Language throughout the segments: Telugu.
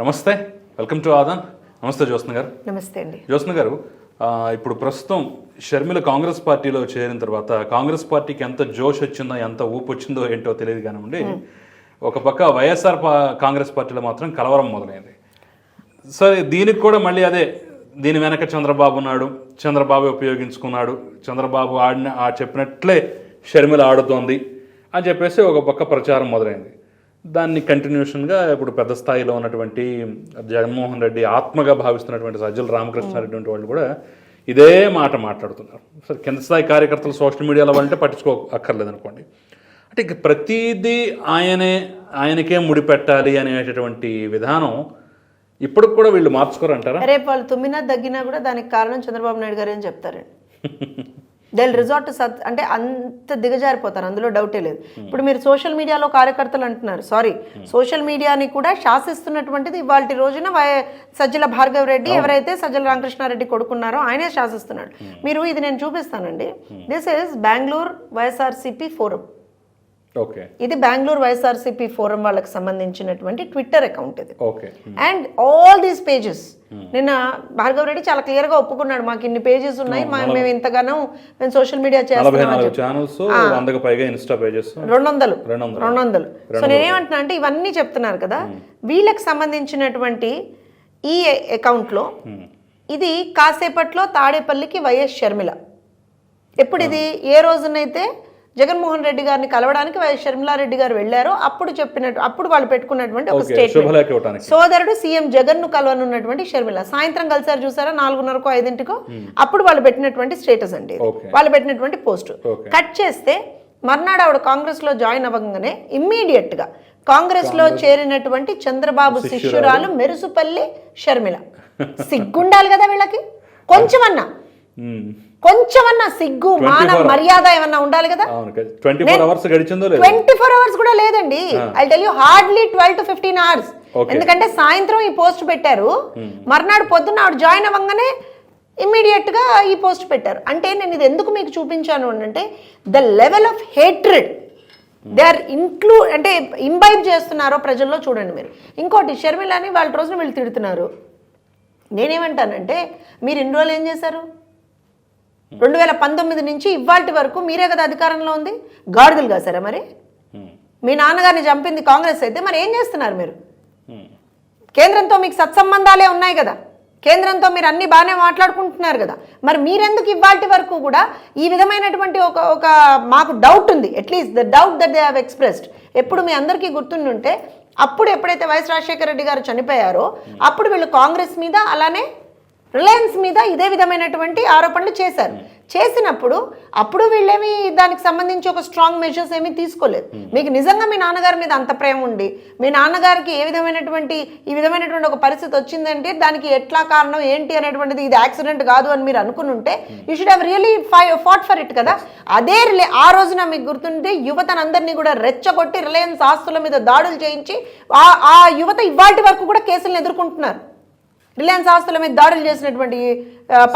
నమస్తే. వెల్కమ్ టు ఆదాన్ నమస్తే జ్యోత్స్న గారు. నమస్తే అండి. జ్యోత్స్న గారు ఇప్పుడు ప్రస్తుతం షర్మిల కాంగ్రెస్ పార్టీలో చేరిన తర్వాత కాంగ్రెస్ పార్టీకి ఎంత జోష్ వచ్చిందో ఎంత ఊపు వచ్చిందో ఏంటో తెలియదు కానివ్వండి ఒక పక్క వైఎస్ఆర్ కాంగ్రెస్ పార్టీలో మాత్రం కలవరం మొదలైంది. సరే దీనికి కూడా మళ్ళీ అదే దీని వెనక చంద్రబాబు ఉన్నాడు చంద్రబాబు ఉపయోగించుకున్నాడు చంద్రబాబు ఆడిన ఆ చెప్పినట్లే షర్మిల ఆడుతోంది అని చెప్పేసి ఒక పక్క ప్రచారం మొదలైంది. దాన్ని కంటిన్యూషన్గా ఇప్పుడు పెద్ద స్థాయిలో ఉన్నటువంటి జగన్మోహన్ రెడ్డి ఆత్మగా భావిస్తున్నటువంటి సజ్జల రామకృష్ణారెడ్డి వంటి వాళ్ళు కూడా ఇదే మాట మాట్లాడుతున్నారు. సరే కింద స్థాయి కార్యకర్తలు సోషల్ మీడియాలో వాళ్ళంటే పట్టించుకో అక్కర్లేదు అనుకోండి అంటే ఇక ప్రతిదీ ఆయనే ఆయనకే ముడిపెట్టాలి అనేటటువంటి విధానం ఇప్పటికి కూడా వీళ్ళు మార్చుకోరంటారా? రేపు వాళ్ళు తుమ్మినా దగ్గినా కూడా దానికి కారణం చంద్రబాబు నాయుడు గారు అని చెప్తారండి. దే రిజార్ట్ సత్ అంటే అంత దిగజారిపోతారు అందులో డౌటే లేదు. ఇప్పుడు మీరు సోషల్ మీడియాలో కార్యకర్తలు అంటున్నారు సారీ సోషల్ మీడియాని కూడా శాసిస్తున్నటువంటిది ఇవాళ రోజున వై- సజ్జల భార్గవ్ రెడ్డి ఎవరైతే సజ్జల రామకృష్ణారెడ్డి కొడుకున్నారో ఆయనే శాసిస్తున్నాడు. మీరు ఇది నేను చూపిస్తానండి. This is Bengaluru YSRCP forum okay. ఇది బెంగళూరు వైఎస్ఆర్సిపి ఫోరం వాళ్ళకి సంబంధించినటువంటి ట్విట్టర్ అకౌంట్ ఇది. Okay. And all these pages నిన్న భార్గవ్ రెడ్డి చాలా క్లియర్గా ఒప్పుకున్నాడు మాకు ఇన్ని పేజెస్ ఉన్నాయి మా- మేము ఇంతగానో మేము సోషల్ మీడియా చేస్తున్నాం రెండు వందలు రెండు వందలు. రెండు వందలు సో నేనేమంటున్నా అంటే ఇవన్నీ చెప్తున్నారు కదా వీళ్ళకి సంబంధించినటువంటి ఈ అకౌంట్లో ఇది కాసేపట్లో తాడేపల్లికి వైఎస్ షర్మిల. ఎప్పుడు ఇది ఏ రోజునైతే జగన్మోహన్ రెడ్డి గారిని కలవడానికి షర్మిలారెడ్డి గారు వెళ్ళారో అప్పుడు చెప్పినట్టు అప్పుడు వాళ్ళు పెట్టుకున్నటువంటి ఒక స్టేట్మెంట్ సోదరుడు సీఎం జగన్ను కలవనున్నటువంటి షర్మిల. సాయంత్రం కలిసారు చూసారా? నాలుగున్నరకు ఐదింటికో? అప్పుడు వాళ్ళు పెట్టినటువంటి స్టేటస్ అండి. వాళ్ళు పెట్టినటువంటి పోస్ట్. కట్ చేస్తే మర్నాడు ఆవిడ కాంగ్రెస్లో జాయిన్ అవ్వగానే ఇమ్మీడియట్గా కాంగ్రెస్లో చేరినటువంటి చంద్రబాబు శిష్యురాలు. మెరుసుపల్లి షర్మిల. సిగ్గుండాలి కదా వీళ్ళకి? కొంచెమన్నా. మ్మ్. కొంచెమన్నా సిగ్గు మాన 24 మర్యాద ఏమన్నా ఉండాలి కదా? ట్వంటీ ఫోర్ అవర్స్ గడిచిందో ట్వంటీ ఫోర్ అవర్స్ కూడా లేదండి. I tell you hardly twelve to fifteen hours. ఎందుకంటే సాయంత్రం ఈ పోస్ట్ పెట్టారు. మర్నాడు పొద్దున్న ఆవిడ జాయిన్ అవ్వగానే ఇమ్మీడియట్గా ఈ పోస్ట్ పెట్టారు. అంటే నేను ఇది ఎందుకు మీకు చూపించాను అంటే the level of hatred they are include అంటే ఇంబైబ్ చేస్తున్నారో ప్రజల్లో చూడండి మీరు. ఇంకోటి షర్మిలని వాళ్ళ రోజున వీళ్ళు తిడుతున్నారు. నేనేమంటానంటే మీరు ఇన్ని రోజులు ఏం చేశారు? రెండు వేల పంతొమ్మిది నుంచి ఇవాటి వరకు మీరే కదా అధికారంలో ఉంది? గాడిదలు కాసారా మరి. మీ నాన్నగారిని చంపింది కాంగ్రెస్ అయితే మరి ఏం చేస్తున్నారు మీరు. కేంద్రంతో మీకు సత్సంబంధాలే ఉన్నాయి కదా? కేంద్రంతో మీరు అన్ని బాగానే మాట్లాడుకుంటున్నారు కదా? మరి మీరెందుకు ఇవాటి వరకు కూడా ఈ విధమైనటువంటి ఒక ఒక మాకు డౌట్ ఉంది. At least the doubt that they have expressed ఎప్పుడు మీ అందరికీ గుర్తుండుంటే అప్పుడు ఎప్పుడైతే వైఎస్ రాజశేఖర రెడ్డి గారు చనిపోయారో అప్పుడు వీళ్ళు కాంగ్రెస్ మీద అలానే రిలయన్స్ మీద ఇదే విధమైనటువంటి ఆరోపణలు చేశారు. చేసినప్పుడు అప్పుడు వీళ్ళేమి దానికి సంబంధించి ఒక స్ట్రాంగ్ మెజర్స్ ఏమీ తీసుకోలేదు. మీకు నిజంగా మీ నాన్నగారి మీద అంత ప్రేమ ఉండి మీ నాన్నగారికి ఏ విధమైనటువంటి ఈ విధమైనటువంటి ఒక పరిస్థితి వచ్చిందంటే దానికి ఎట్లా కారణం ఏంటి అనేటువంటిది ఇది యాక్సిడెంట్ కాదు అని మీరు అనుకుని ఉంటే you should have really fight fought for it కదా. అదే రిలే ఆ రోజున మీకు గుర్తుంటే యువతనందరినీ కూడా రెచ్చగొట్టి రిలయన్స్ ఆస్తుల మీద దాడులు చేయించి ఆ ఆ యువత ఇవాటి వరకు కూడా కేసులను ఎదుర్కొంటున్నారు. రిలయన్స్ ఆస్తుల మీద దాడులు చేసినటువంటి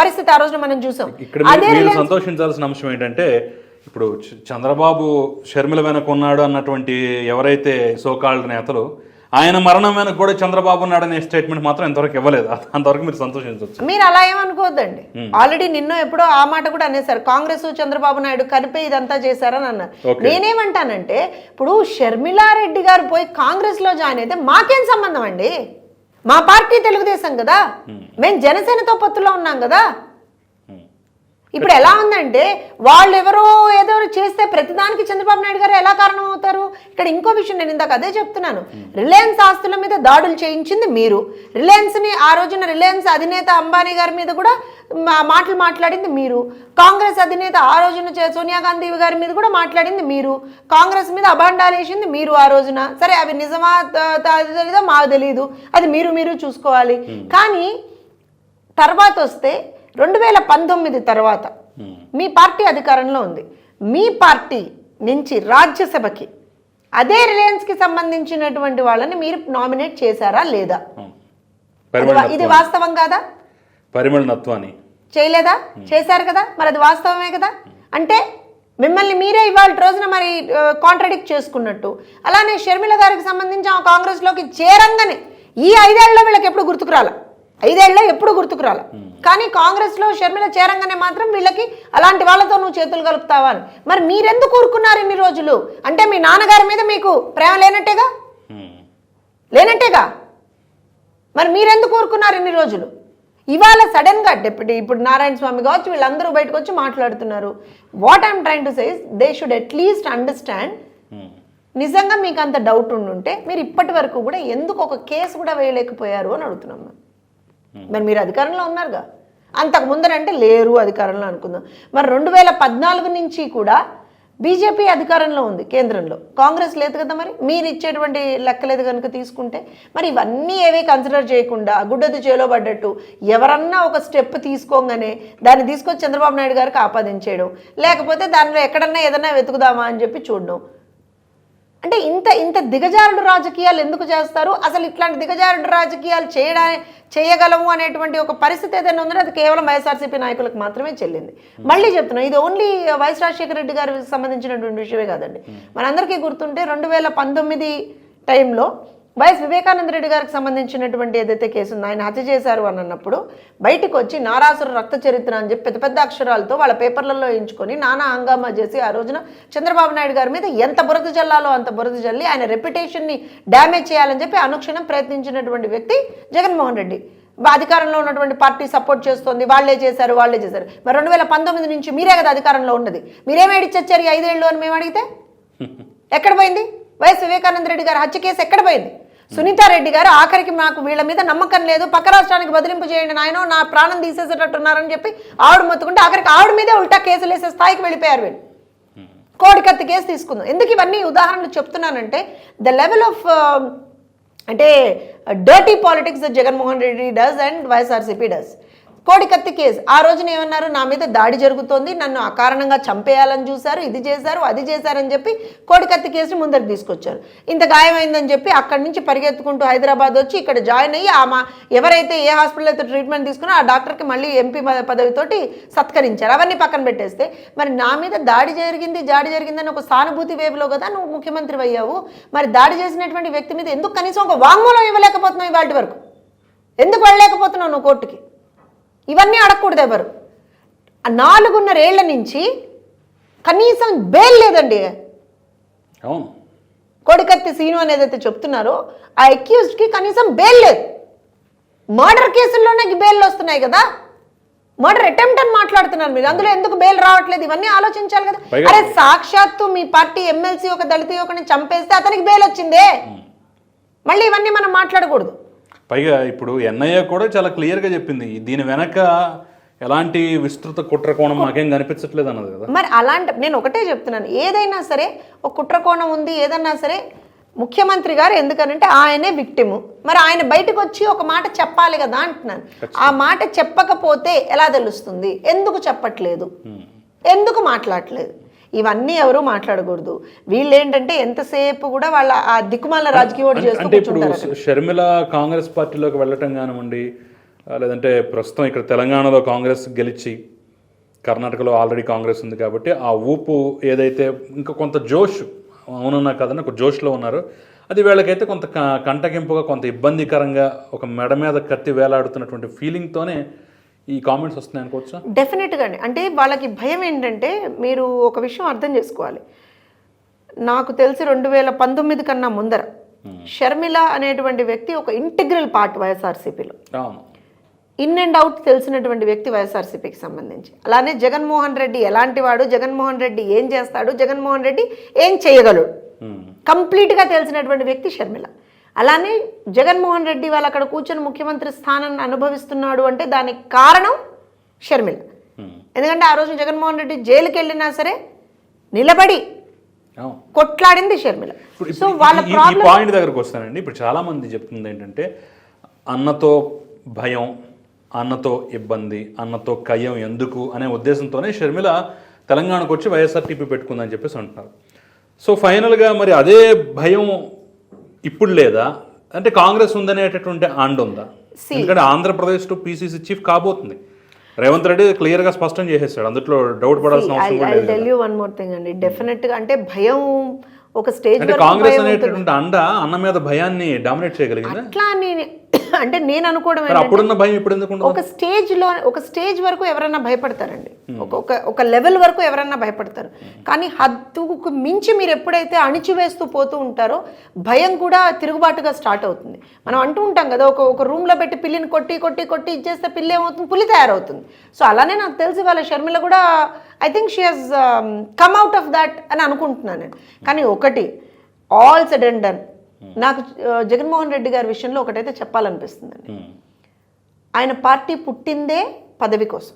పరిస్థితి ఆ రోజున మనం చూసాం. ఇక్కడ సంతోషించాల్సిన అంశం ఏంటంటే ఇప్పుడు చంద్రబాబు షర్మిల వెనక ఉన్నాడు అన్నటువంటి ఎవరైతే సోకాల్డ్ నేతలు ఆయన మరణం వెనక కూడా చంద్రబాబు ఉన్నాడనే స్టేట్మెంట్ మాత్రం ఇంతవరకు ఇవ్వలేదు. అంతవరకు మీరు సంతోషించవచ్చు. మీరు అలా ఏమనుకోవద్దండి. ఆల్రెడీ నిన్న ఎప్పుడో ఆ మాట కూడా అనేసారు కాంగ్రెస్ చంద్రబాబు నాయుడు కలిపి ఇదంతా చేశారని అన్నారు. నేనేమంటానంటే ఇప్పుడు షర్మిలారెడ్డి గారు పోయి కాంగ్రెస్లో జాయిన్ అయితే మాకేం సంబంధం అండి? మా పార్టీ తెలుగుదేశం కదా. మేము జనసేనతో పొత్తులో ఉన్నాం కదా. ఇప్పుడు ఎలా ఉందంటే వాళ్ళు ఎవరో ఏదో చేస్తే ప్రతిదానికి చంద్రబాబు నాయుడు గారు ఎలా కారణం అవుతారు ఇక్కడ ఇంకో విషయం నేను ఇందాక అదే చెప్తున్నాను. రిలయన్స్ ఆస్తుల మీద దాడులు చేయించింది మీరు. రిలయన్స్ని ఆ రోజున రిలయన్స్ అధినేత అంబానీ గారి మీద కూడా మాటలు మాట్లాడింది మీరు. కాంగ్రెస్ అధినేత ఆ రోజున చే- సోనియా గాంధీ గారి మీద కూడా మాట్లాడింది మీరు. కాంగ్రెస్ మీద అభాండాలు వేసింది మీరు ఆ రోజున. సరే అవి నిజమా తెలీదా? మాకు తెలియదు అది మీరు మీరు చూసుకోవాలి. కానీ తర్వాత వస్తే రెండు వేల పంతొమ్మిది తర్వాత మీ పార్టీ అధికారంలో ఉంది. మీ పార్టీ నుంచి రాజ్యసభకి అదే రిలయన్స్కి సంబంధించినటువంటి వాళ్ళని మీరు నామినేట్ చేశారా లేదా? ఇది వాస్తవం కాదా? పరిమళ నత్వాని చేయలేదా చేశారు కదా? మరి అది వాస్తవమే కదా? అంటే మిమ్మల్ని మీరే ఇవాళ రోజున మరి కాంట్రడిక్ట్ చేసుకున్నట్టు. అలానే షర్మిల గారికి సంబంధించి ఆ కాంగ్రెస్లోకి చేరంగానే ఈ ఐదేళ్ళలో వీళ్ళకి ఎప్పుడు గుర్తుకు రాల? ఐదేళ్ళలో ఎప్పుడు గుర్తుకు రాల? కానీ కాంగ్రెస్లో షర్మిల చేరంగానే మాత్రం వీళ్ళకి అలాంటి వాళ్ళతో నువ్వు చేతులు కలుపుతావా అని. మరి మీరెందుకు ఊరుకున్నారు ఇన్ని రోజులు? అంటే మీ నాన్నగారి మీద మీకు ప్రేమ లేనట్టేగా. లేనట్టేగా? మరి మీరెందుకు ఊరుకున్నారు ఇన్ని రోజులు? ఇవాళ సడన్గా డెప్యూటీ ఇప్పుడు నారాయణ స్వామి కావచ్చు వీళ్ళందరూ బయటకు వచ్చి మాట్లాడుతున్నారు what I'm trying to say they should at least understand. నిజంగా మీకు అంత డౌట్ ఉండుంటే మీరు ఇప్పటి వరకు కూడా ఎందుకు ఒక కేసు కూడా వేయలేకపోయారు అని అడుగుతున్నాం మేము. మరి మీరు అధికారంలో ఉన్నారుగా అంతకు ముందరంటే లేరు అధికారంలో అనుకుందాం మరి రెండు వేల పద్నాలుగు నుంచి కూడా బీజేపీ అధికారంలో ఉంది కేంద్రంలో. కాంగ్రెస్ లేదు కదా మరి? మీరు ఇచ్చేటువంటి లెక్కలేదు కనుక తీసుకుంటే మరి ఇవన్నీ ఏవి కన్సిడర్ చేయకుండా గుడ్డది చేలో పడ్డట్టు ఎవరన్నా ఒక స్టెప్ తీసుకోగానే దాన్ని తీసుకొచ్చి చంద్రబాబు నాయుడు గారికి ఆపాదించేయడం లేకపోతే దానిలో ఎక్కడన్నా ఏదన్నా వెతుకుదామా అని చెప్పి చూడడం. అంటే ఇంత ఇంత దిగజారుడు రాజకీయాలు ఎందుకు చేస్తారు? అసలు ఇట్లాంటి దిగజారుడు రాజకీయాలు చేయడా చేయగలము అనేటువంటి ఒక పరిస్థితి ఏదైనా ఉందంటే అది కేవలం వైఎస్ఆర్సీపీ నాయకులకు మాత్రమే చెల్లింది. మళ్ళీ చెప్తున్నా ఇది ఓన్లీ వైఎస్ రాజశేఖర రెడ్డి గారికి సంబంధించినటువంటి విషయమే కాదండి. మనందరికీ గుర్తుంటే రెండు వేల పంతొమ్మిది టైంలో వైఎస్ వివేకానంద రెడ్డి గారికి సంబంధించినటువంటి ఏదైతే కేసు ఉందో ఆయన హత్య చేశారు అని అన్నప్పుడు బయటకు వచ్చి నారాసుర రక్త చరిత్ర అని చెప్పి పెద్ద పెద్ద అక్షరాలతో వాళ్ళ పేపర్లలో ఎంచుకొని నానా హంగామా చేసి ఆ రోజున చంద్రబాబు నాయుడు గారి మీద ఎంత బురద జల్లాలో అంత బురద జల్లి ఆయన రెప్యుటేషన్ని డ్యామేజ్ చేయాలని చెప్పి అనుక్షణం ప్రయత్నించినటువంటి వ్యక్తి జగన్మోహన్ రెడ్డి. అధికారంలో ఉన్నటువంటి పార్టీ సపోర్ట్ చేస్తుంది వాళ్ళే చేశారు వాళ్ళే చేశారు. మరి రెండు వేల పంతొమ్మిది నుంచి మీరే కదా అధికారంలో ఉన్నది. చచ్చారు ఈ ఐదేళ్ళు అని మేము అడిగితే? ఎక్కడ పోయింది? వైఎస్ వివేకానంద రెడ్డి గారి హత్య కేసు ఎక్కడ పోయింది? సునీతారెడ్డి గారు ఆఖరికి నాకు వీళ్ళ మీద నమ్మకం లేదు. పక్క రాష్ట్రానికి బదిలింపు చేయండి నాయన నా ప్రాణం తీసేసేటట్టున్నారని చెప్పి ఆవిడ మొత్తుకుంటే ఆఖరికి ఆవిడ మీదే ఉల్టా కేసులు వేసే స్థాయికి వెళ్ళిపోయారు వీళ్ళు. కోడికత్తి కేసు తీసుకుందాం. ఎందుకు ఇవన్నీ ఉదాహరణలు చెప్తున్నానంటే ద లెవెల్ ఆఫ్ అంటే dirty politics Jaganmohan Reddy does and YSRCP does Kodikathi case. ఆ రోజున ఏమన్నారు? నా మీద దాడి జరుగుతోంది నన్ను అకారణంగా చంపేయాలని చూశారు ఇది చేశారు అది చేశారని చెప్పి కోడికత్తి కేసుని ముందరికి తీసుకొచ్చారు. ఇంత గాయమైందని చెప్పి అక్కడి నుంచి పరిగెత్తుకుంటూ హైదరాబాద్ వచ్చి ఇక్కడ జాయిన్ అయ్యి ఆమె ఎవరైతే ఏ హాస్పిటల్ అయితే ట్రీట్మెంట్ తీసుకున్నా ఆ డాక్టర్కి మళ్ళీ ఎంపీ పదవితోటి సత్కరించారు. అవన్నీ పక్కన పెట్టేస్తే మరి నా మీద దాడి జరిగింది దాడి జరిగిందని ఒక సానుభూతి వేవ్లో కదా నువ్వు ముఖ్యమంత్రి అయ్యావు. మరి దాడి చేసినటువంటి వ్యక్తి మీద ఎందుకు కనీసం ఒక వాంగ్మూలం ఇవ్వలేకపోతున్నావు ఇవాటి వరకు? ఎందుకు వెళ్ళలేకపోతున్నావు నువ్వు కోర్టుకి? ఇవన్నీ అడగకూడదు ఎవరు. నాలుగున్నరేళ్ళ నుంచి కనీసం బెయిల్ లేదండి. అవును. కోడికత్తి సీను అనేది అయితే చెప్తున్నారో ఆ అక్యూజ్డ్కి కనీసం బెయిల్ లేదు. మర్డర్ కేసుల్లోనే బెయిల్ వస్తున్నాయి కదా. మర్డర్ అటెంప్ట్ అని మాట్లాడుతున్నారు మీరు. అందులో ఎందుకు బెయిల్ రావట్లేదు? ఇవన్నీ ఆలోచించాలి కదా. అరే సాక్షాత్తు మీ పార్టీ ఎమ్మెల్సీ ఒక దళిత యువకుని చంపేస్తే అతనికి బెయిల్ వచ్చిందే. మళ్ళీ ఇవన్నీ మనం మాట్లాడకూడదు. పైగా ఇప్పుడు ఎన్ఐఏ కూడా చాలా క్లియర్గా చెప్పింది. దీని వెనక ఎలాంటి విస్తృత కుట్ర కోణం మాకేం కనిపించట్లేదు అన్నది కదా. మరి అలాంటి నేను ఒకటే చెప్తున్నాను. ఏదైనా సరే ఒక కుట్రకోణం ఉంది ఏదన్నా సరే ముఖ్యమంత్రి గారు ఎందుకనంటే ఆయనే విక్టిము మరి ఆయన బయటకు వచ్చి ఒక మాట చెప్పాలి కదా అంటున్నాను. ఆ మాట చెప్పకపోతే ఎలా తెలుస్తుంది? ఎందుకు చెప్పట్లేదు? ఎందుకు మాట్లాడట్లేదు? ఇవన్నీ ఎవరు మాట్లాడకూడదు. వీళ్ళు ఏంటంటే ఎంతసేపు కూడా వాళ్ళ ఆ దిక్కుమాల రాజకీయ ఓటు కూర్చుంటారు షర్మిల కాంగ్రెస్ పార్టీలోకి వెళ్ళటం కానివ్వండి లేదంటే ప్రస్తుతం ఇక్కడ తెలంగాణలో కాంగ్రెస్ గెలిచి కర్ణాటకలో ఆల్రెడీ కాంగ్రెస్ ఉంది కాబట్టి ఆ ఊపు ఏదైతే ఇంకా కొంత జోష్ అవునన్నా కదన్నా ఒక జోష్లో ఉన్నారు. అది వీళ్ళకైతే కొంత కంటగింపుగా కొంత ఇబ్బందికరంగా ఒక మెడ మీద కత్తి వేలాడుతున్నటువంటి ఫీలింగ్తోనే ఈ కామెంట్స్ వస్తున్నాయి అనుకోవచ్చా? డెఫినెట్గా అండి. అంటే వాళ్ళకి భయం ఏంటంటే మీరు ఒక విషయం అర్థం చేసుకోవాలి. నాకు తెలిసి రెండు వేల పంతొమ్మిది కన్నా ముందర షర్మిల అనేటువంటి వ్యక్తి ఒక ఇంటిగ్రల్ పార్ట్ వైఎస్ఆర్సీపీలో. ఇన్ అండ్ అవుట్ తెలిసినటువంటి వ్యక్తి వైఎస్ఆర్సీపీకి సంబంధించి. అలానే జగన్మోహన్ రెడ్డి ఎలాంటి వాడు? జగన్మోహన్ రెడ్డి ఏం చేస్తాడు? జగన్మోహన్ రెడ్డి ఏం చేయగలడు. కంప్లీట్గా తెలిసినటువంటి వ్యక్తి షర్మిల. అలానే జగన్మోహన్ రెడ్డి వాళ్ళు అక్కడ కూర్చొని ముఖ్యమంత్రి స్థానాన్ని అనుభవిస్తున్నాడు అంటే దానికి కారణం షర్మిల. ఎందుకంటే ఆ రోజు జగన్మోహన్ రెడ్డి జైలుకి వెళ్ళినా సరే నిలబడి కొట్లాడింది షర్మిల. సో వాళ్ళ పాయింట్ దగ్గరకు వస్తానండి. ఇప్పుడు చాలా మంది చెప్తుంది ఏంటంటే అన్నతో భయం అన్నతో ఇబ్బంది అన్నతో కయ్యం ఎందుకు అనే ఉద్దేశంతోనే షర్మిల తెలంగాణకు వచ్చి వైఎస్ఆర్టీపీ పెట్టుకుందని చెప్పేసి అంటున్నారు. సో ఫైనల్గా మరి అదే భయం ఇప్పుడు లేదా? అంటే కాంగ్రెస్ ఉందనేటటువంటి ఆండ్ ఉందా ఎందుకంటే ఆంధ్రప్రదేశ్ టు పీసీసీ చీఫ్ కాబోతుంది. రేవంత్ రెడ్డి క్లియర్గా స్పష్టం చేసేసాడు. అందులో డౌట్ పడాల్సిన అవసరం కూడా లేదు tell you one more thing అండి. డెఫినెట్గా అంటే భయం ఒక స్టేజ్ కాంగ్రెస్. అనేటటువంటి అండ అన్న మీద భయాన్ని డామినేట్ చేయగలిగిందా? అట్లా అంటే నేను అనుకోవడం అప్పుడున్న భయం ఇప్పుడు ఎందుకు ఒక స్టేజ్లో ఒక స్టేజ్ వరకు ఎవరన్నా భయపడతారండి. ఒక ఒక ఒక లెవెల్ వరకు ఎవరన్నా భయపడతారు. కానీ హద్దుకు మించి మీరు ఎప్పుడైతే అణిచివేస్తూ పోతూ ఉంటారో భయం కూడా తిరుగుబాటుగా స్టార్ట్ అవుతుంది. మనం అంటూ ఉంటాం కదా ఒక ఒక room లో పెట్టి పిల్లిని కొట్టి కొట్టి కొట్టి ఇచ్చేస్తే పిల్లి ఏమవుతుంది? పులి తయారవుతుంది. సో అలానే నాకు తెలిసి వాళ్ళ షర్మిల కూడా I think she has come out of that అని అనుకుంటున్నాను నేను. కానీ ఒకటి ఆల్ సెడ్ అండ్ డన్ నాకు జగన్మోహన్ రెడ్డి గారి విషయంలో ఒకటైతే చెప్పాలనిపిస్తుందండి. ఆయన పార్టీ పుట్టిందే పదవి కోసం.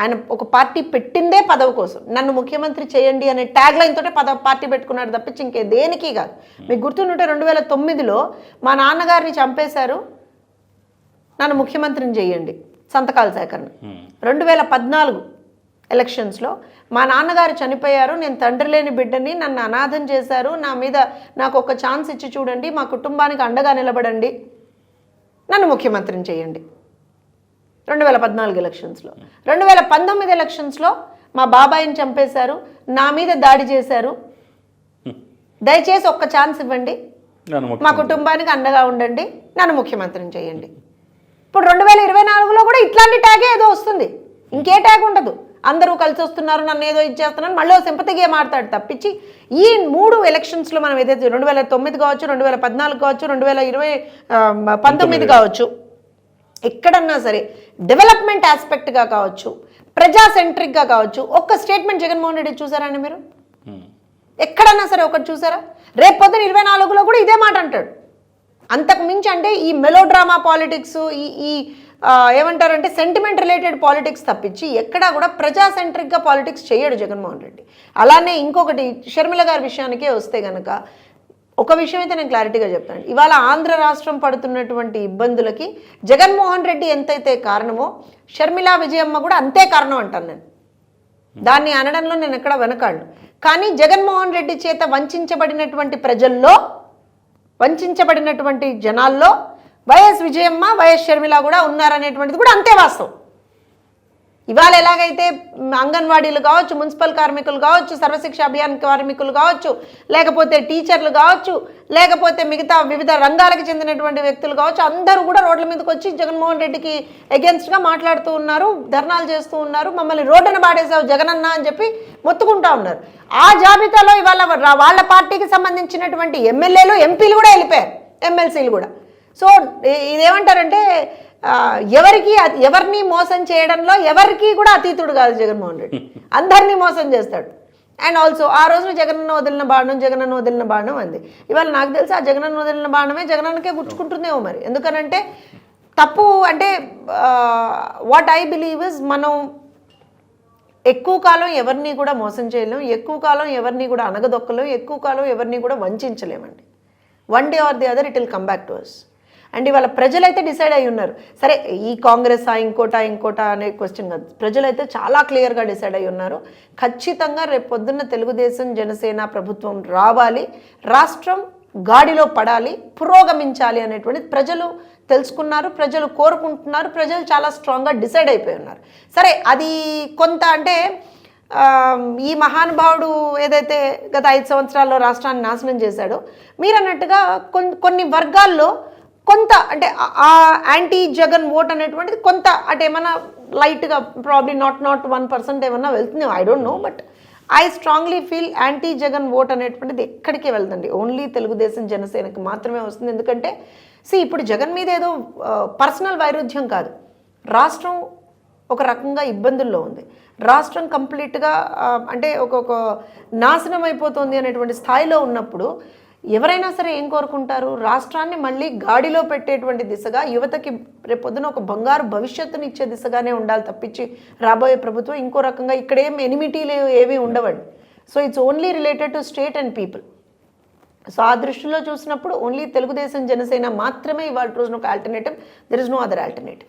ఆయన ఒక పార్టీ పెట్టిందే పదవి కోసం. నన్ను ముఖ్యమంత్రి చేయండి అనే ట్యాగ్ లైన్ తోటే పదవి పార్టీ పెట్టుకున్నాడు తప్పించి ఇంకే దేనికి కాదు. మీకు గుర్తుంటే రెండు వేల తొమ్మిదిలో మా నాన్నగారిని చంపేశారు. నన్ను ముఖ్యమంత్రిని చేయండి. సంతకాల సేకరణ. రెండు వేల పద్నాలుగు ఎలక్షన్స్లో మా నాన్నగారు చనిపోయారు నేను తండ్రి లేని బిడ్డని నన్ను అనాథం చేశారు నా మీద నాకు ఒక ఛాన్స్ ఇచ్చి చూడండి మా కుటుంబానికి అండగా నిలబడండి. నన్ను ముఖ్యమంత్రిని చేయండి. రెండు వేల పద్నాలుగు ఎలక్షన్స్లో రెండు వేల పంతొమ్మిది ఎలక్షన్స్లో మా బాబాయిని చంపేశారు నా మీద దాడి చేశారు. దయచేసి ఒక్క ఛాన్స్ ఇవ్వండి. మా కుటుంబానికి అండగా ఉండండి నన్ను ముఖ్యమంత్రిని చేయండి. ఇప్పుడు రెండు వేల ఇరవై నాలుగులో కూడా ఇట్లాంటి ట్యాగే ఏదో వస్తుంది. ఇంకే ట్యాగ్ ఉండదు. అందరూ కలిసి వస్తున్నారు నన్ను ఏదో ఇచ్చేస్తున్నారు మళ్ళీ సింపతి గేమ్ ఆడతాడు తప్పించి ఈ మూడు ఎలక్షన్స్లో మనం ఏదైతే రెండు వేల తొమ్మిది కావచ్చు రెండు వేల పద్నాలుగు కావచ్చు రెండు వేల ఇరవై పంతొమ్మిది కావచ్చు ఎక్కడన్నా సరే డెవలప్మెంట్ ఆస్పెక్ట్గా కావచ్చు ప్రజా సెంట్రిక్గా కావచ్చు ఒక్క స్టేట్మెంట్ జగన్మోహన్ రెడ్డి చూసారండి మీరు. ఎక్కడన్నా సరే ఒకటి చూసారా? రేపు పొద్దున ఇరవై నాలుగులో కూడా ఇదే మాట అంటాడు. అంతకు మించి అంటే ఈ మెలో డ్రామా పాలిటిక్స్ ఈ ఈ ఏమంటారంటే సెంటిమెంట్ రిలేటెడ్ పాలిటిక్స్ తప్పించి ఎక్కడా కూడా ప్రజా సెంట్రిక్గా పాలిటిక్స్ చేయడు జగన్మోహన్ రెడ్డి. అలానే ఇంకొకటి షర్మిల గారి విషయానికే వస్తే గనక ఒక విషయం అయితే నేను క్లారిటీగా చెప్తాను. ఇవాళ ఆంధ్ర రాష్ట్రం పడుతున్నటువంటి ఇబ్బందులకి జగన్మోహన్ రెడ్డి ఎంతైతే కారణమో షర్మిలా విజయమ్మ కూడా అంతే కారణం అంటాను నేను. దాన్ని అనడంలో నేను ఎక్కడ వెనకాడు కానీ జగన్మోహన్ రెడ్డి చేత వంచబడినటువంటి ప్రజల్లో వంచబడినటువంటి జనాల్లో వైఎస్ విజయమ్మ వైఎస్ షర్మిల కూడా ఉన్నారనేటువంటిది కూడా అంతే వాస్తవం. ఇవాళ ఎలాగైతే అంగన్వాడీలు కావచ్చు మున్సిపల్ కార్మికులు కావచ్చు సర్వశిక్ష అభియాన్ కార్మికులు కావచ్చు లేకపోతే టీచర్లు కావచ్చు లేకపోతే మిగతా వివిధ రంగాలకు చెందినటువంటి వ్యక్తులు కావచ్చు అందరూ కూడా రోడ్ల మీదకి వచ్చి జగన్మోహన్ రెడ్డికి అగెన్స్ట్గా మాట్లాడుతూ ఉన్నారు ధర్నాలు చేస్తూ ఉన్నారు మమ్మల్ని రోడ్డున పాడేసావు జగనన్న అని చెప్పి మొత్తుకుంటా ఉన్నారు. ఆ జాబితాలో ఇవాళ వాళ్ళ పార్టీకి సంబంధించినటువంటి ఎమ్మెల్యేలు ఎంపీలు కూడా వెళ్ళిపోయారు ఎమ్మెల్సీలు కూడా. సో ఇదేమంటారంటే ఎవరికి ఎవరిని మోసం చేయడంలో ఎవరికి కూడా అతీతుడు కాదు జగన్మోహన్ రెడ్డి. అందరినీ మోసం చేస్తాడు. అండ్ ఆల్సో ఆ రోజున జగనన్న వదిలిన బాణం జగనన్న వదిలిన బాణం అంది. ఇవాళ నాకు తెలిసి ఆ జగనన్న వదిలిన బాణమే జగనన్నకే గుచ్చుకుంటుందేమో మరి. ఎందుకనంటే తప్పు అంటే వాట్ ఐ బిలీవ్ ఇస్ మనం ఎక్కువ కాలం ఎవరిని కూడా మోసం చేయలేం ఎక్కువ కాలం ఎవరిని కూడా అనగదొక్కలేం ఎక్కువ కాలం ఎవరిని కూడా వంచలేమండి. One day or the other it will come back to us and ఇవాళ ప్రజలైతే డిసైడ్ అయి ఉన్నారు. సరే ఈ కాంగ్రెస్ ఆ ఇంకోట ఇంకోట అనే క్వశ్చన్ కాదు. ప్రజలైతే చాలా క్లియర్గా డిసైడ్ అయి ఉన్నారు. ఖచ్చితంగా రేపు పొద్దున్న తెలుగుదేశం జనసేన ప్రభుత్వం రావాలి. రాష్ట్రం గాడిలో పడాలి పురోగమించాలి అనేటువంటిది ప్రజలు తెలుసుకున్నారు ప్రజలు కోరుకుంటున్నారు ప్రజలు చాలా స్ట్రాంగ్గా డిసైడ్ అయిపోయి ఉన్నారు. సరే అది కొంత అంటే ఈ మహానుభావుడు ఏదైతే గత ఐదు సంవత్సరాల్లో రాష్ట్రాన్ని నాశనం చేశాడో మీరు అన్నట్టుగా కొన్ని కొన్ని వర్గాల్లో కొంత అంటే ఆ- యాంటీ జగన్ ఓట్ అనేటువంటిది కొంత అంటే ఏమన్నా లైట్గా probably not not one percent ఏమన్నా వెళ్తుంది. I don't know but I strongly feel anti Jagan vote అనేటువంటిది ఎక్కడికి వెళ్తుంది ఓన్లీ తెలుగుదేశం జనసేనకి మాత్రమే వస్తుంది. ఎందుకంటే సి ఇప్పుడు జగన్ మీద ఏదో పర్సనల్ వైరుధ్యం కాదు. రాష్ట్రం ఒక రకంగా ఇబ్బందుల్లో ఉంది. రాష్ట్రం కంప్లీట్గా అంటే ఒక్కొక్క ఒక నాశనం అయిపోతుంది అనేటువంటి స్థాయిలో ఉన్నప్పుడు ఎవరైనా సరే ఏం కోరుకుంటారు? రాష్ట్రాన్ని మళ్ళీ గాడిలో పెట్టేటువంటి దిశగా యువతకి రేపొద్దున ఒక బంగారు భవిష్యత్తుని ఇచ్చే దిశగానే ఉండాలి తప్పించి రాబోయే ప్రభుత్వం ఇంకో రకంగా ఇక్కడ ఏం ఎనిమిటీలు ఏవి ఉండవండి. So it's only related to state and people so ఆ దృష్టిలో చూసినప్పుడు ఓన్లీ తెలుగుదేశం జనసేన మాత్రమే ఇవాళ రోజున ఒక alternative there is no other alternative